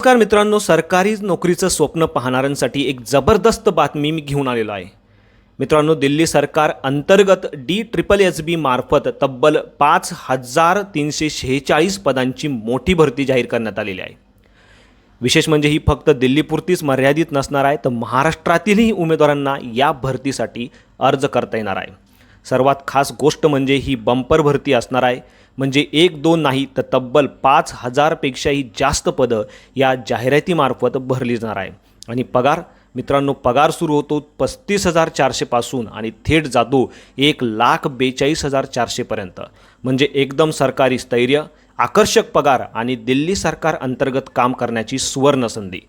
नमस्कार मित्रांनो सरकारी नोकरीचं स्वप्न पाहणाऱ्यांसाठी एक जबरदस्त बातमी मी घेऊन आलेलो आहे. मित्रांनो दिल्ली सरकार अंतर्गत डी ट्रिपल एच बी मार्फत तब्बल पाच हजार तीनशे शेहेचाळीस पदांची मोठी भरती जाहीर करण्यात आलेली आहे. विशेष म्हणजे ही फक्त दिल्लीपुरतीच मर्यादित नसणार आहे तर महाराष्ट्रातीलही उमेदवारांना या भरतीसाठी अर्ज करता येणार आहे. सर्वात खास गोष्ट म्हणजे ही बंपर भरती असणार आहे. म्हणजे एक दोन नाही तर तब्बल पाच हजारपेक्षाही जास्त पदं या जाहिरातीमार्फत भरली जाणार आहे. आणि पगार मित्रांनो पगार सुरू होतो पस्तीस हजार चारशेपासून आणि थेट जातो एक लाख बेचाळीस हजार चारशेपर्यंत म्हणजे एकदम सरकारी स्थैर्य आकर्षक पगार आणि दिल्ली सरकार अंतर्गत काम करण्याची सुवर्ण संधी.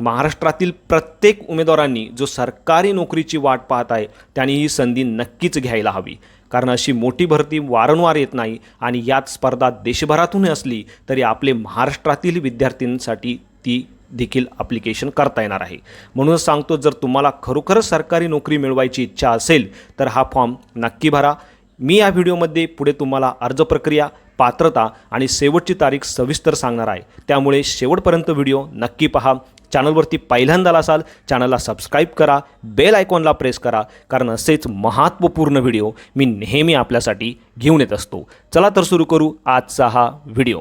महाराष्ट्रातील प्रत्येक उमेदवारांनी जो सरकारी नोकरीची वाट पाहत आहे त्यांनी ही संधी नक्कीच घ्यायला हवी. कारण अशी मोठी भरती वारंवार येत नाही आणि यात स्पर्धा देशभरातून असली तरी आपले महाराष्ट्रातील विद्यार्थ्यांसाठी ती देखील ॲप्लिकेशन करता येणार आहे. म्हणूनच सांगतो जर तुम्हाला खरोखरच सरकारी नोकरी मिळवायची इच्छा असेल तर हा फॉर्म नक्की भरा. मी या व्हिडिओमध्ये पुढे तुम्हाला अर्ज प्रक्रिया पात्रता आणि शेवटची तारीख सविस्तर सांगणार आहे. त्यामुळे शेवटपर्यंत व्हिडिओ नक्की पहा. चॅनलवरती पहिल्यांदा असाल चॅनलला सबस्क्राईब करा बेल आयकॉनला प्रेस करा कारण असेच महत्त्वपूर्ण व्हिडिओ मी नेहमी आपल्यासाठी घेऊन येत असतो. चला तर सुरू करू आजचा हा व्हिडिओ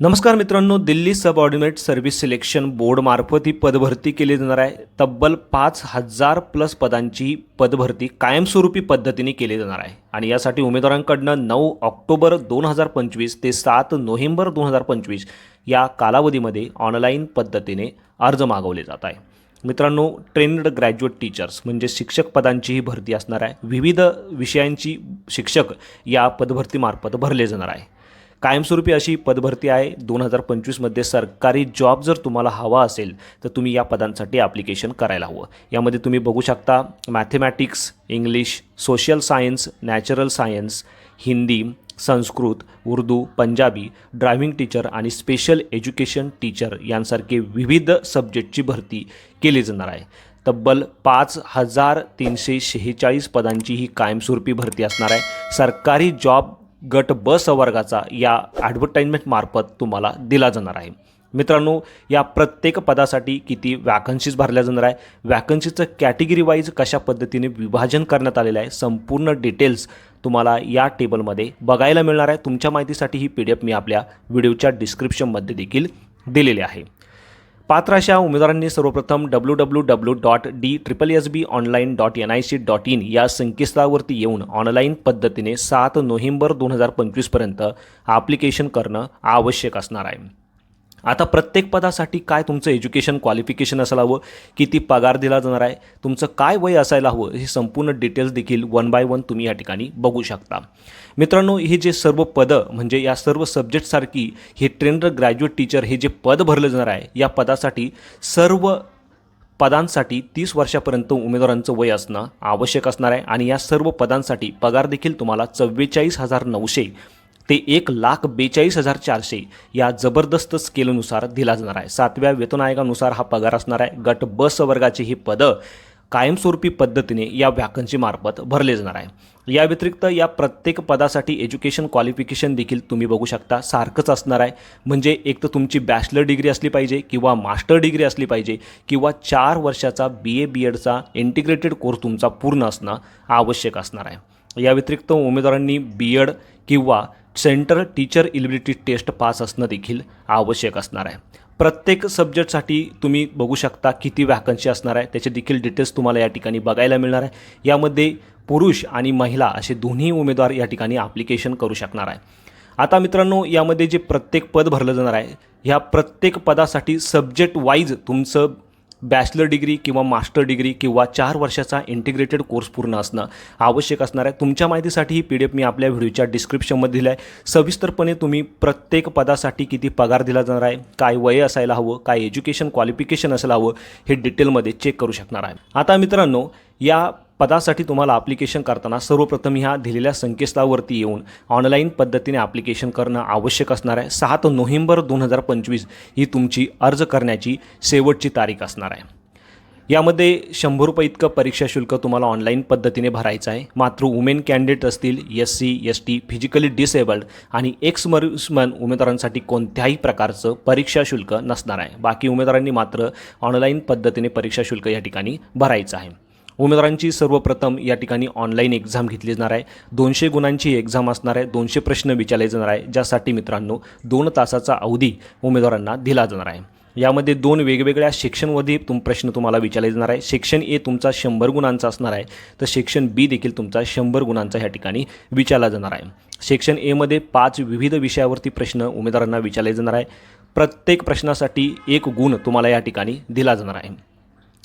नमस्कार मित्रांनो दिल्ली सबऑर्डिनेट सर्व्हिस सिलेक्शन बोर्डमार्फत ही पदभरती केली जाणार आहे. तब्बल पाच हजार प्लस पदांची पदभरती कायमस्वरूपी पद्धतीने केली जाणार आहे. आणि यासाठी उमेदवारांकडनं नऊ ऑक्टोबर दोन हजार पंचवीस ते सात नोव्हेंबर दोन हजार पंचवीस या कालावधीमध्ये ऑनलाईन पद्धतीने अर्ज मागवले जात आहे. मित्रांनो ट्रेन्ड ग्रॅज्युएट टीचर्स म्हणजे शिक्षक पदांची ही भरती असणार आहे. विविध विषयांची शिक्षक या पदभरतीमार्फत भरले जाणार आहे. कायमस्वरूपी अशी पदभरती आहे. दोन हजार पंचवीसमध्ये सरकारी जॉब जर तुम्हाला हवा असेल तर तुम्ही या पदांसाठी ॲप्लिकेशन करायला हवं. यामध्ये तुम्ही बघू शकता mathematics English social science natural science Hindi Sanskrit Urdu Punjabi driving teacher आणि स्पेशल एज्युकेशन टीचर यांसारखे विविध सब्जेक्टची भरती केली जाणार आहे. तब्बल पाच हजार तीनशे शेहेचाळीस पदांची ही कायमस्वरूपी भरती असणार आहे. सरकारी जॉब गट ब संवर्गाचा या ॲडव्हर्टाईजमेंटमार्फत तुम्हाला दिला जाणार आहे. मित्रांनो या प्रत्येक पदासाठी किती वॅकन्सीज भरल्या जाणार आहे वॅकन्सीचं कॅटेगरी वाईज कशा पद्धतीने विभाजन करण्यात आलेलं आहे संपूर्ण डिटेल्स तुम्हाला या टेबलमध्ये बघायला मिळणार आहे. तुमच्या माहितीसाठी ही पी डी एफ मी आपल्या व्हिडिओच्या डिस्क्रिप्शनमध्ये देखील दिलेली आहे. पात्र अशा उमेदवारांनी सर्वप्रथम W W W dot D triple S B online dot N I C dot in या संकेतस्थळावरती येऊन ऑनलाईन पद्धतीने सात नोव्हेंबर दोन हजार पंचवीसपर्यंत ॲप्लिकेशन करणं आवश्यक असणार आहे. आता प्रत्येक पदासाठी काय तुमचं एज्युकेशन क्वालिफिकेशन असायला हवं? किती पगार दिला जाणार आहे? तुमचं काय वय असायला हवं? हे संपूर्ण डिटेल्स देखील वन बाय वन तुम्ही या ठिकाणी बघू शकता. मित्रांनो हे जे सर्व पदं म्हणजे या सर्व सब्जेक्टसारखी हे ट्रेनर ग्रॅज्युएट टीचर हे जे पद भरलं जाणार आहे या पदासाठी सर्व पदांसाठी तीस वर्षापर्यंत उमेदवारांचं वय असणं आवश्यक असणार आहे. आणि या सर्व पदांसाठी पगार देखील तुम्हाला चव्वेचाळीस हजार नऊशे ते एक लाख बेचाळीस हजार चारशे या जबरदस्त स्केलनुसार दिला जाणार आहे. सातव्या वेतन आयोगानुसार हा पगार असणार आहे. गट ब वर्गाची ही पदं कायमस्वरूपी पद्धतीने या वॅकन्सीमार्फत भरले जाणार आहे. या व्यतिरिक्त या प्रत्येक पदासाठी एज्युकेशन क्वालिफिकेशन देखील तुम्ही बघू शकता. सारखंच असणार आहे. म्हणजे एक तर तुमची बॅचलर डिग्री असली पाहिजे किंवा मास्टर डिग्री असली पाहिजे किंवा चार वर्षाचा बी ए बी एडचा इंटिग्रेटेड कोर्स तुमचा पूर्ण असणं आवश्यक असणार आहे. या व्यतिरिक्त उमेदवारांनी बी एड किंवा centre teacher eligibility test pass असणं देखील आवश्यक असणार आहे. प्रत्येक सब्जेक्टसाठी तुम्ही बघू शकता किती वॅकन्सी असणार आहे. त्याचे देखील डिटेल्स तुम्हाला या ठिकाणी बघायला मिळणार आहे. यामध्ये पुरुष आणि महिला असे दोन्ही उमेदवार या ठिकाणी ॲप्लिकेशन करू शकणार आहे. आता मित्रांनो यामध्ये जे प्रत्येक पद भरलं जाणार आहे ह्या प्रत्येक पदासाठी सब्जेक्ट वाईज तुमचं बॅचलर डिग्री किंवा मास्टर डिग्री किंवा चार वर्षाचा इंटिग्रेटेड कोर्स पूर्ण असणं आवश्यक असणार आहे. तुमच्या माहितीसाठी ही पी डी एफ मी आपल्या व्हिडिओच्या डिस्क्रिप्शनमध्ये दिलं आहे. सविस्तरपणे तुम्ही प्रत्येक पदासाठी किती पगार दिला जाणार आहे काय वय असायला हवं काय एज्युकेशन क्वालिफिकेशन असायला हवं हे डिटेलमध्ये चेक करू शकणार आहे. आता मित्रांनो या पदासाठी तुम्हाला ॲप्लिकेशन करताना सर्वप्रथम ह्या दिलेल्या संकेतस्थळावरती येऊन ऑनलाईन पद्धतीने ॲप्लिकेशन करणं आवश्यक असणार आहे. सात नोव्हेंबर दोन हजार पंचवीस ही तुमची अर्ज करण्याची शेवटची तारीख असणार आहे. यामध्ये शंभर रुपये इतकं परीक्षा शुल्क तुम्हाला ऑनलाईन पद्धतीने भरायचं आहे. मात्र वुमेन कॅन्डिडेट असतील S C S T physically disabled आणि एक्स मर्समन उमेदवारांसाठी कोणत्याही प्रकारचं परीक्षा शुल्क नसणार आहे. बाकी उमेदवारांनी मात्र ऑनलाईन पद्धतीने परीक्षा शुल्क या ठिकाणी भरायचं आहे. उमेदवारांची सर्वप्रथम या ठिकाणी ऑनलाईन एक्झाम घेतली जाणार आहे. दोनशे गुणांची एक्झाम असणार आहे. दोनशे प्रश्न विचारले जाणार आहे. ज्यासाठी मित्रांनो दोन तासाचा अवधी उमेदवारांना दिला जाणार आहे. यामध्ये दोन वेगवेगळ्या सेक्शनमध्ये तुम प्रश्न तुम्हाला विचारले जाणार आहे. सेक्शन ए तुमचा शंभर गुणांचा असणार आहे. तर सेक्शन बी देखील तुमचा शंभर गुणांचा ह्या ठिकाणी विचारला जाणार आहे. सेक्शन एमध्ये पाच विविध विषयावरती प्रश्न उमेदवारांना विचारले जाणार आहे. प्रत्येक प्रश्नासाठी एक गुण तुम्हाला या ठिकाणी दिला जाणार आहे.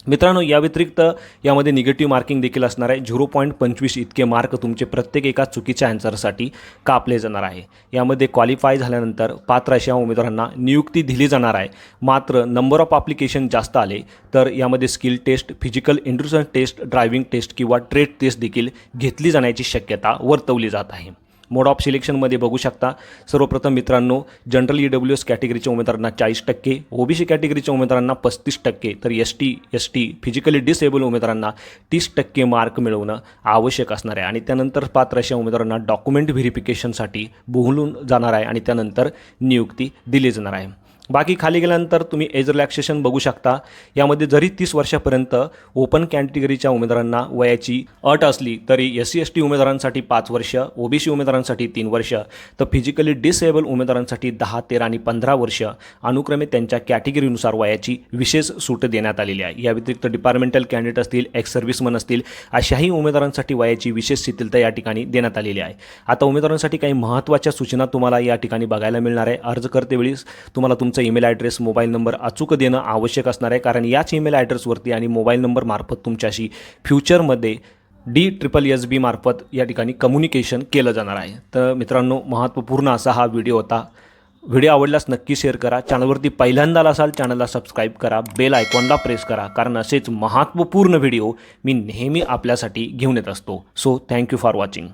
मित्रांनो या व्यतिरिक्त यामध्ये निगेटिव्ह मार्किंग देखील असणार आहे. झिरो पॉईंट पंचवीस इतके मार्क तुमचे प्रत्येक एका चुकीच्या अँसरसाठी कापले जाणार आहे. यामध्ये क्वालिफाय झाल्यानंतर पात्र अशा उमेदवारांना नियुक्ती दिली जाणार आहे. मात्र नंबर ऑफ ॲप्लिकेशन जास्त आले तर यामध्ये skill test physical endurance test driving test किंवा ट्रेड टेस्ट देखील घेतली जाण्याची शक्यता वर्तवली जात आहे. मोड ऑफ सिलेक्शनमध्ये बघू शकता. सर्वप्रथम मित्रांनो जनरल ई डब्ल्यू एस कॅटेगरीच्या उमेदवारांना चाळीस टक्के ओबीसी कॅटेगरीच्या उमेदवारांना पस्तीस टक्के तर S T S T physically disable उमेदवारांना तीस टक्के मार्क मिळवणं आवश्यक असणार आहे. आणि त्यानंतर पात्र अशा उमेदवारांना डॉक्युमेंट व्हेरिफिकेशनसाठी बोलून जाणार आहे आणि त्यानंतर नियुक्ती दिली जाणार आहे. बाकी खाली गेल्यानंतर तुम्ही एज रिलॅक्सेशन बघू शकता. यामध्ये जरी तीस वर्षापर्यंत ओपन कॅटेगरीच्या उमेदवारांना वयाची अट असली तरी एस सी एस टी उमेदवारांसाठी पाच वर्ष ओबीसी उमेदवारांसाठी तीन वर्ष तर फिजिकली डिसेबल उमेदवारांसाठी दहा तेरा आणि पंधरा वर्ष अनुक्रमे त्यांच्या कॅटेगरीनुसार वयाची विशेष सूट देण्यात आलेली आहे. या व्यतिरिक्त डिपार्टमेंटल कॅन्डिडेट असतील एक्स सर्व्हिसमन असतील अशाही उमेदवारांसाठी वयाची विशेष शिथिलता या ठिकाणी देण्यात आलेली आहे. आता उमेदवारांसाठी काही महत्त्वाच्या सूचना तुम्हाला या ठिकाणी बघायला मिळणार आहे. अर्ज करतेवेळी तुम्हाला तुम तुमचं ईमेल ॲड्रेस मोबाईल नंबर अचूक देणं आवश्यक असणार आहे. कारण याच ईमेल ॲड्रेसवरती आणि मोबाईल नंबर मार्फत तुमच्याशी फ्युचरमध्ये डी ट्रिपल एस बी मार्फत या ठिकाणी कम्युनिकेशन केलं जाणार आहे. तर मित्रांनो महत्त्वपूर्ण असा हा व्हिडिओ होता. व्हिडिओ आवडल्यास नक्की शेअर करा. चॅनलवरती पहिल्यांदा असाल चॅनलला सबस्क्राईब करा. बेल आयकॉनला प्रेस करा. कारण असेच महत्त्वपूर्ण व्हिडिओ मी नेहमी आपल्यासाठी घेऊन येत असतो. So thank you for watching